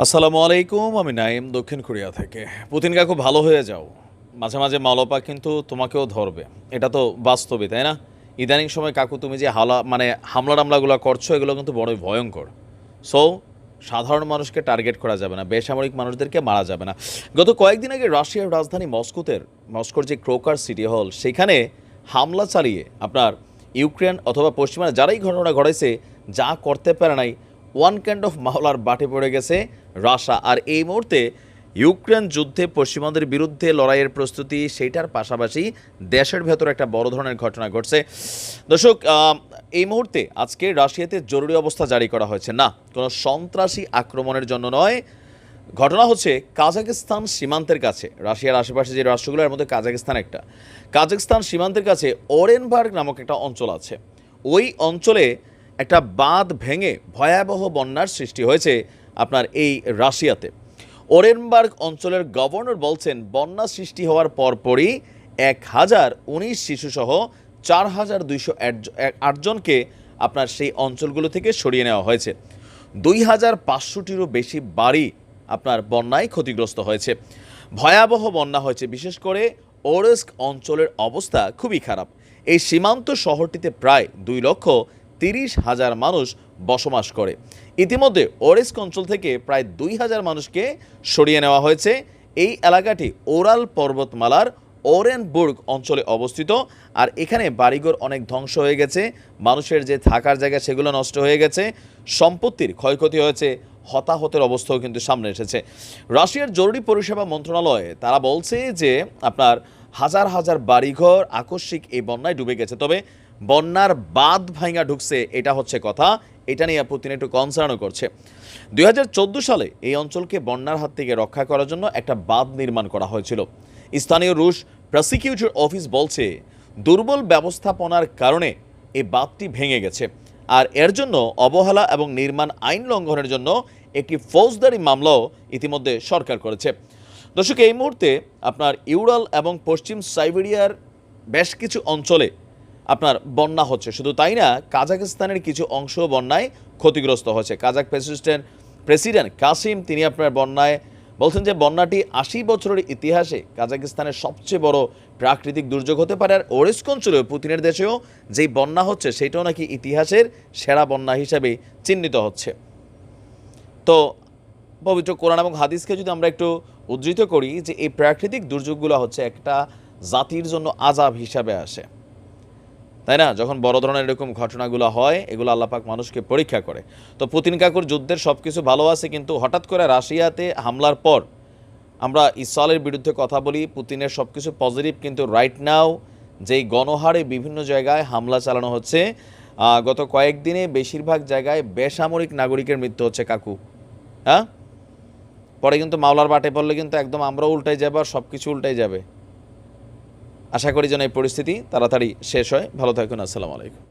আসসালামু আলাইকুম, আমি নাইম দক্ষিণ কোরিয়া থেকে। পুতিন কাকু, ভালো হয়ে যাও। মাঝে মাঝে মালপা কিন্তু তোমাকেও ধরবে। এটা তো বাস্তবই, তাই না? ইদানিং সময় কাকু, তুমি যে হালা মানে হামলা টামলাগুলো করছ, এগুলো কিন্তু বড়ই ভয়ঙ্কর। সো সাধারণ মানুষকে টার্গেট করা যাবে না, বেসামরিক মানুষদেরকে মারা যাবে না। গত কয়েকদিন আগে রাশিয়ার রাজধানী মস্কোতের মস্কোর যে ক্রোকার সিটি হল, সেখানে হামলা চালিয়ে আপনার ইউক্রেন অথবা পশ্চিমা যারাই ঘটনা ঘটাইছে, যা করতে পারে নাই ওয়ান কাইন্ড অফ মামলার বাটে পড়ে গেছে রাশা। আর এই মুহূর্তে ইউক্রেন যুদ্ধে পশ্চিমাদের বিরুদ্ধে লড়াইয়ের প্রস্তুতি, সেইটার পাশাপাশি দেশের ভেতর একটা বড় ধরনের ঘটনা ঘটছে। দর্শক এই মুহূর্তে আজকে রাশিয়াতে জরুরি অবস্থা জারি করা হয়েছে। না, কোনো সন্ত্রাসী আক্রমণের জন্য নয়। ঘটনা হচ্ছে কাজাকিস্তান সীমান্তের কাছে। রাশিয়ার আশেপাশে যে রাষ্ট্রগুলোর মধ্যে কাজাকিস্তান একটা। কাজাকিস্তান সীমান্তের কাছে ওরেনবার্গ নামক একটা অঞ্চল আছে। ওই অঞ্চলে একটা বাঁধ ভেঙে ভয়াবহ বন্যার সৃষ্টি হয়েছে আপনার এই রাশিয়াতে। ওরেনবার্গ অঞ্চলের গভর্নর বলছেন, বন্যা সৃষ্টি হওয়ার পরপরই এক হাজার উনিশ শিশুসহ চার হাজার দুইশো আটজনকে আপনার সেই অঞ্চলগুলো থেকে সরিয়ে নেওয়া হয়েছে। দুই হাজার পাঁচশোটিরও বেশি বাড়ি আপনার বন্যায় ক্ষতিগ্রস্ত হয়েছে। ভয়াবহ বন্যা হয়েছে, বিশেষ করে ওরেস্ক অঞ্চলের অবস্থা খুবই খারাপ। এই সীমান্ত শহরটিতে প্রায় দুই লক্ষ তিরিশ হাজার মানুষ বসবাস করে। ইতিমধ্যে ওরেস্ক অঞ্চল থেকে প্রায় দুই হাজার মানুষকে সরিয়ে নেওয়া হয়েছে। এই এলাকাটি ওরাল পর্বতমালার ওরেনবুর্গ অঞ্চলে অবস্থিত। আর এখানে বাড়িঘর অনেক ধ্বংস হয়ে গেছে। মানুষের যে থাকার জায়গা, সেগুলো নষ্ট হয়ে গেছে। সম্পত্তির ক্ষয়ক্ষতি হয়েছে। হতাহতের অবস্থাও কিন্তু সামনে এসেছে। রাশিয়ার জরুরি পরিষেবা মন্ত্রণালয়ে তারা বলছে যে, আপনার হাজার হাজার বাড়িঘর আকস্মিক এই বন্যায় ডুবে গেছে। তবে বন্যার বাঁধ ভাঙা ঢুকছে, এটা হচ্ছে কথা। এটা নিয়ে পুতিন একটু কনসার্নও করছে। দুই হাজার চোদ্দ সালে এই অঞ্চলকে বন্যার হাত থেকে রক্ষা করার জন্য একটা বাঁধ নির্মাণ করা হয়েছিল। স্থানীয় রুশ প্রসিকিউটর অফিস বলছে, দুর্বল ব্যবস্থাপনার কারণে এই বাঁধটি ভেঙে গেছে। আর এর জন্য অবহেলা এবং নির্মাণ আইন লঙ্ঘনের জন্য একটি ফৌজদারি মামলাও ইতিমধ্যে সরকার করেছে। দর্শক, এই মুহূর্তে আপনার ইউরাল এবং পশ্চিম সাইবেরিয়ার বেশ কিছু অঞ্চলে আপনার বন্যা হচ্ছে। শুধু তাই না কাজাকিস্তানের কিছু অংশ বন্যায় ক্ষতিগ্রস্ত হচ্ছে কাজাক প্রেসিডেন্ট প্রেসিডেন্ট কাসিম, তিনি আপনার বন্যায় বলছেন যে বন্যাটি আশি বছরের ইতিহাসে কাজাকিস্তানের সবচেয়ে বড় প্রাকৃতিক দুর্যোগ হতে পারে। আর ওরিস্ক অঞ্চলেও পুতিনের দেশেও যেই বন্যা হচ্ছে, সেটাও নাকি ইতিহাসের সেরা বন্যা হিসাবে চিহ্নিত হচ্ছে। তো পবিত্র কোরআন এবং হাদিসকে যদি আমরা একটু উদ্ধৃত করি যে এই প্রাকৃতিক দুর্যোগগুলো হচ্ছে একটা জাতির জন্য আজাব হিসাবে আসে। তাই না? যখন বড় ধরনের এরকম ঘটনাগুলো হয়, এগুলো আল্লাপাক মানুষকে পরীক্ষা করে। তো পুতিন কাকুর যুদ্ধের সব কিছু ভালো আছে, কিন্তু হঠাৎ করে রাশিয়াতে হামলার পর আমরা ইসরায়েলের বিরুদ্ধে কথা বলি, পুতিনের সব কিছু পজিটিভ কিন্তু রাইট নাও যেই গণহারে বিভিন্ন জায়গায় হামলা চালানো হচ্ছে গত কয়েকদিনে বেশিরভাগ জায়গায় বেসামরিক নাগরিকের মৃত্যু হচ্ছে কাকু। হ্যাঁ? পরে কিন্তু মাওলার বাটে পড়লে কিন্তু একদম আমরা উল্টাই যাবে আর সব কিছু উল্টাই যাবে। আশা করি যেন এই পরিস্থিতি তাড়াতাড়ি শেষ হয়। ভালো থাকুন আসসালামু আলাইকুম।